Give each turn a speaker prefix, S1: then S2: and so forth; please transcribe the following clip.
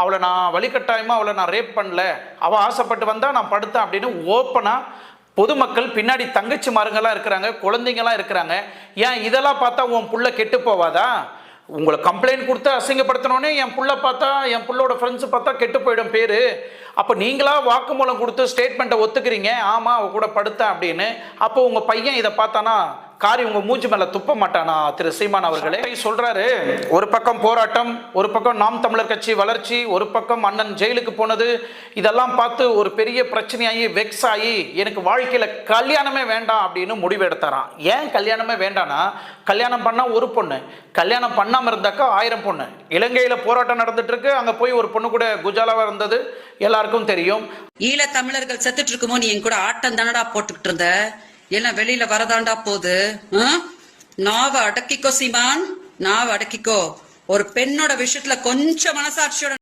S1: அவளை நான் வழிகட்டாயமாக அவளை நான் ரேப் பண்ணல. அவள் ஆசைப்பட்டு வந்தால் நான் படுத்தேன் அப்படின்னு ஓப்பனாக பொதுமக்கள் பின்னாடி தங்கச்சி மருங்கெல்லாம் இருக்கிறாங்க குழந்தைங்கலாம் இருக்கிறாங்க. ஏன் இதெல்லாம் பார்த்தா உன் புள்ள கெட்டு போவாதா? உங்களை கம்ப்ளைண்ட் கொடுத்து அசிங்கப்படுத்தினோடனே என் புள்ள பார்த்தா என் புள்ளோட ஃப்ரெண்ட்ஸ் பார்த்தா கெட்டு போயிடும் பேர். அப்போ நீங்களா வாக்குமூலம் கொடுத்து ஸ்டேட்மெண்ட்டை ஒத்துக்கிறீங்க. ஆமாம் அவ கூட படுத்தேன் அப்படின்னு. அப்போ உங்கள் பையன் இதை பார்த்தானா? காரி உங்க மூஞ்சி மேல துப்ப மாட்டானா? திரு சீமான் அவர்களே. சொல்றாரு. ஒரு பக்கம் போராட்டம் ஒரு பக்கம் நாம் தமிழர் கட்சி வளர்ச்சி ஒரு பக்கம் அண்ணன் ஜெயிலுக்கு போனது. இதெல்லாம் பார்த்து ஒரு பெரிய பிரச்சனையாகி வெக்ஸ் ஆகி எனக்கு வாழ்க்கையில கல்யாணமே வேண்டாம் அப்படின்னு முடிவு எடுத்தாராம். ஏன் கல்யாணமே வேண்டாம்னா கல்யாணம் பண்ணா ஒரு பொண்ணு கல்யாணம் பண்ணாம இருந்தாக்கா ஆயிரம் பொண்ணு. இலங்கையில போராட்டம் நடந்துட்டு இருக்கு அங்க போய் ஒரு பொண்ணு கூட குஜாலாவா இருந்தது எல்லாருக்கும் தெரியும்.
S2: ஈழ தமிழர்கள் செத்துட்டு இருக்குமோ நீ என் கூட ஆட்டம் தானடா போட்டுக்கிட்டு இருந்த? எல்லாம் வெளியில வரதாண்டா போகுது? ஆ? நாவ அடக்கிக்கோ சீமான். நாவ அடக்கிக்கோ. ஒரு பெண்ணோட விஷயத்துல கொஞ்சம் மனசாட்சியோட